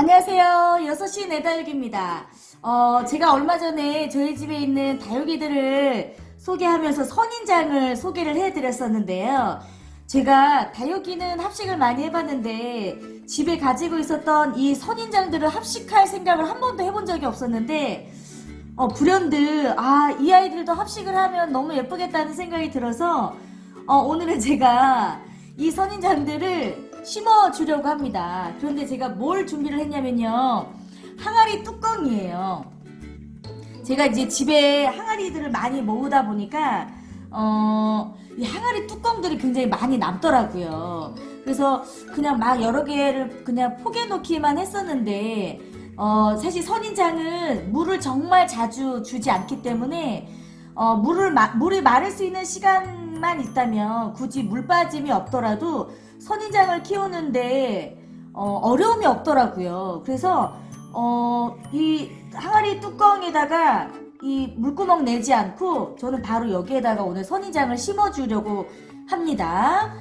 안녕하세요. 6시 내다육입니다. 어, 제가 얼마 전에 저희 집에 있는 다육이들을 소개하면서 선인장을 소개를 해드렸었는데요. 제가 다육이는 합식을 많이 해봤는데 집에 가지고 있었던 이 선인장들을 합식할 생각을 한 번도 해본 적이 없었는데 어, 불현듯 아, 이 아이들도 합식을 하면 너무 예쁘겠다는 생각이 들어서 어, 오늘은 제가 이 선인장들을 심어 주려고 합니다. 그런데 제가 뭘 준비를 했냐면요. 항아리 뚜껑이에요. 제가 이제 집에 항아리들을 많이 모으다 보니까 어, 이 항아리 뚜껑들이 굉장히 많이 남더라고요. 그래서 그냥 막 여러 개를 그냥 포개 놓기만 했었는데 어, 사실 선인장은 물을 정말 자주 주지 않기 때문에 어, 물을 마, 물이 마를 수 있는 시간 만 있다면 굳이 물 빠짐이 없더라도 선인장을 키우는데 어, 려움이 없더라고요. 그래서 어, 이 항아리 뚜껑에다가 이 물구멍 내지 않고 저는 바로 여기에다가 오늘 선인장을 심어주려고 합니다.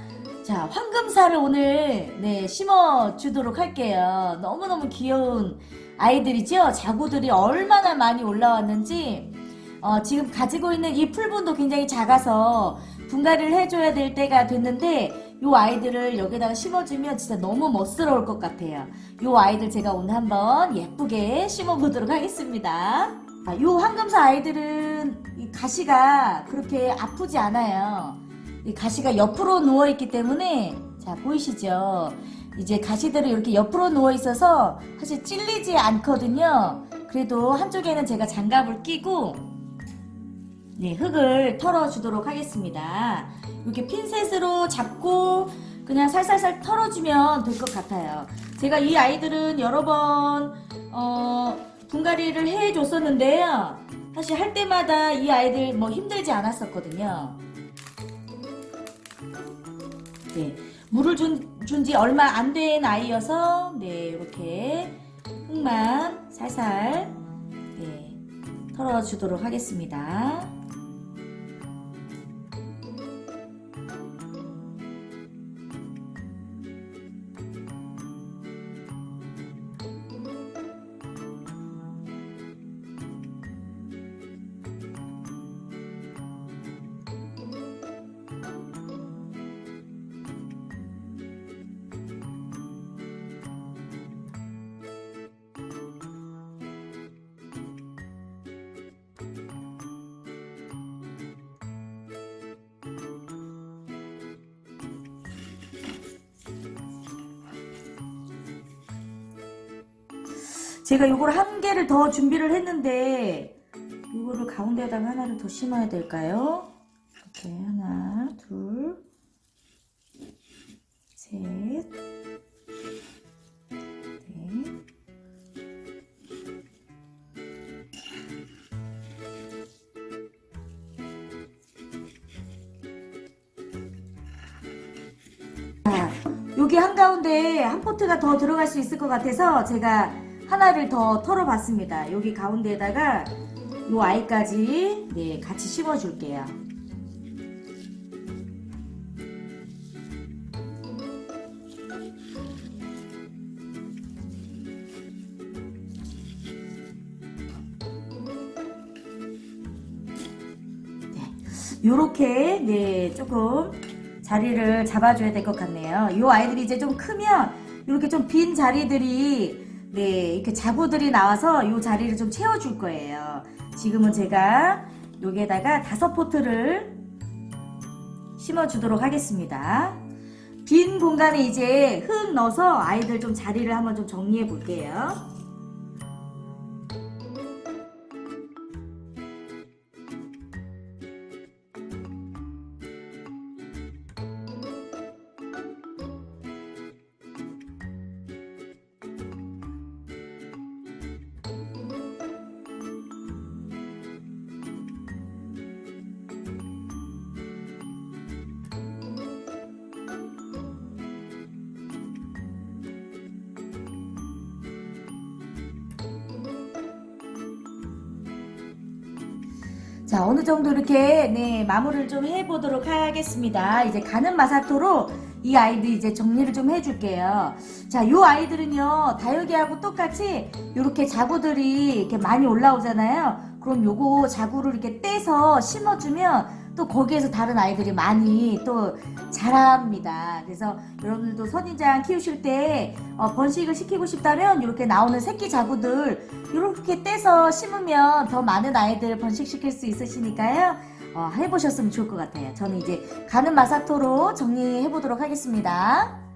자, 황금사를 오늘 네, 심어 주도록 할게요. 너무너무 귀여운 아이들이죠? 자구들이 얼마나 많이 올라왔는지 어, 지금 가지고 있는 이 풀분도 굉장히 작아서 분갈이를 해줘야 될 때가 됐는데 이 아이들을 여기다가 심어주면 진짜 너무 멋스러울 것 같아요. 이 아이들 제가 오늘 한번 예쁘게 심어보도록 하겠습니다. 아, 이 황금사 아이들은 이 가시가 그렇게 아프지 않아요. 이 가시가 옆으로 누워 있기 때문에 자 보이시죠? 이제 가시들이 이렇게 옆으로 누워 있어서 사실 찔리지 않거든요. 그래도 한쪽에는 제가 장갑을 끼고 네, 흙을 털어주도록 하겠습니다. 이렇게 핀셋으로 잡고 그냥 살살살 털어주면 될 것 같아요. 제가 이 아이들은 여러 번 어, 분갈이를 해줬었는데요. 사실 할 때마다 이 아이들 뭐 힘들지 않았었거든요. 네, 물을 준 지 얼마 안 된 아이여서 네 이렇게 흙만 살살 네, 털어주도록 하겠습니다. 제가 이걸 한 개를 더 준비를 했는데 이거를 가운데다가 하나를 더 심어야 될까요? 이렇게 하나, 둘, 셋, 넷. 자, 여기 한가운데 한 포트가 더 들어갈 수 있을 것 같아서 제가 하나를 더 털어봤습니다. 여기 가운데에다가 요 아이까지 네, 같이 심어줄게요. 요렇게 네 조금 자리를 잡아줘야 될 것 같네요. 요 아이들이 이제 좀 크면 이렇게 좀 빈 자리들이 네 이렇게 자구들이 나와서 요 자리를 좀 채워줄 거예요. 지금은 제가 여기에다가 다섯 포트를 심어주도록 하겠습니다. 빈 공간에 이제 흙 넣어서 아이들 좀 자리를 한번 좀 정리해 볼게요. 자, 어느 정도 이렇게 네, 마무리를 좀 해보도록 하겠습니다. 이제 가는 마사토로 이 아이들 이제 정리를 좀 해줄게요. 자, 요 아이들은요, 다육이하고 똑같이 이렇게 자구들이 이렇게 많이 올라오잖아요. 그럼 요거 자구를 이렇게 떼서 심어주면 또 거기에서 다른 아이들이 많이 또 자랍니다. 그래서 여러분들도 선인장 키우실 때 어, 번식을 시키고 싶다면 이렇게 나오는 새끼 자구들 이렇게 떼서 심으면 더 많은 아이들 번식시킬 수 있으시니까요. 어, 해보셨으면 좋을 것 같아요. 저는 이제 가는 마사토로 정리해 보도록 하겠습니다.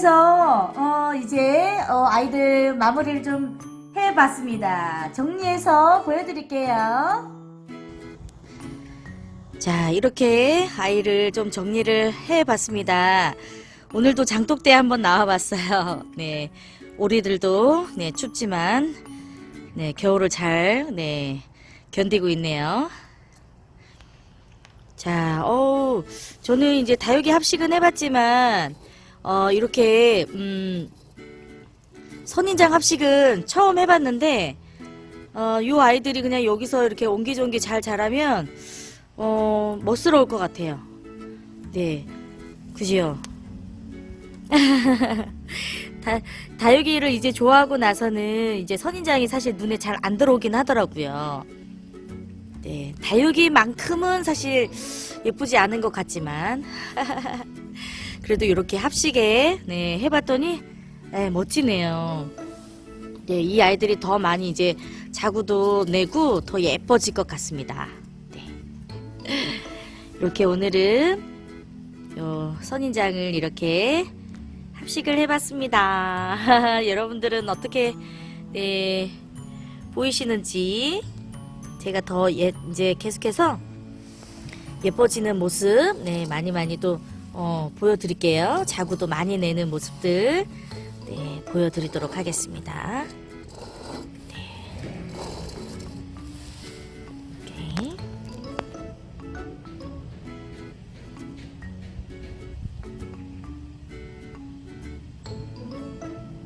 해서 어, 이제 어, 아이들 마무리를 좀 해봤습니다. 정리해서 보여드릴게요. 자, 이렇게 아이를 좀 정리를 해봤습니다. 오늘도 장독대 한번 나와봤어요. 네, 오리들도 네 춥지만 네 겨울을 잘 네 견디고 있네요. 자, 어, 저는 이제 다육이 합식은 해봤지만 어, 이렇게, 음, 선인장 합식은 처음 해봤는데, 어, 요 아이들이 그냥 여기서 이렇게 옹기종기 잘 자라면, 어, 멋스러울 것 같아요. 네. 그지요? 다, 다육이를 이제 좋아하고 나서는 이제 선인장이 사실 눈에 잘 안 들어오긴 하더라고요. 네. 다육이만큼은 사실 예쁘지 않은 것 같지만. 그래도 이렇게 합식에 네, 해봤더니 네, 멋지네요. 네, 이 아이들이 더 많이 이제 자구도 내고 더 예뻐질 것 같습니다. 네. 이렇게 오늘은 요 선인장을 이렇게 합식을 해봤습니다. 여러분들은 어떻게 네, 보이시는지 제가 더 예, 이제 계속해서 예뻐지는 모습 네, 많이 많이 또 어, 보여드릴게요. 자구도 많이 내는 모습들 네, 보여드리도록 하겠습니다.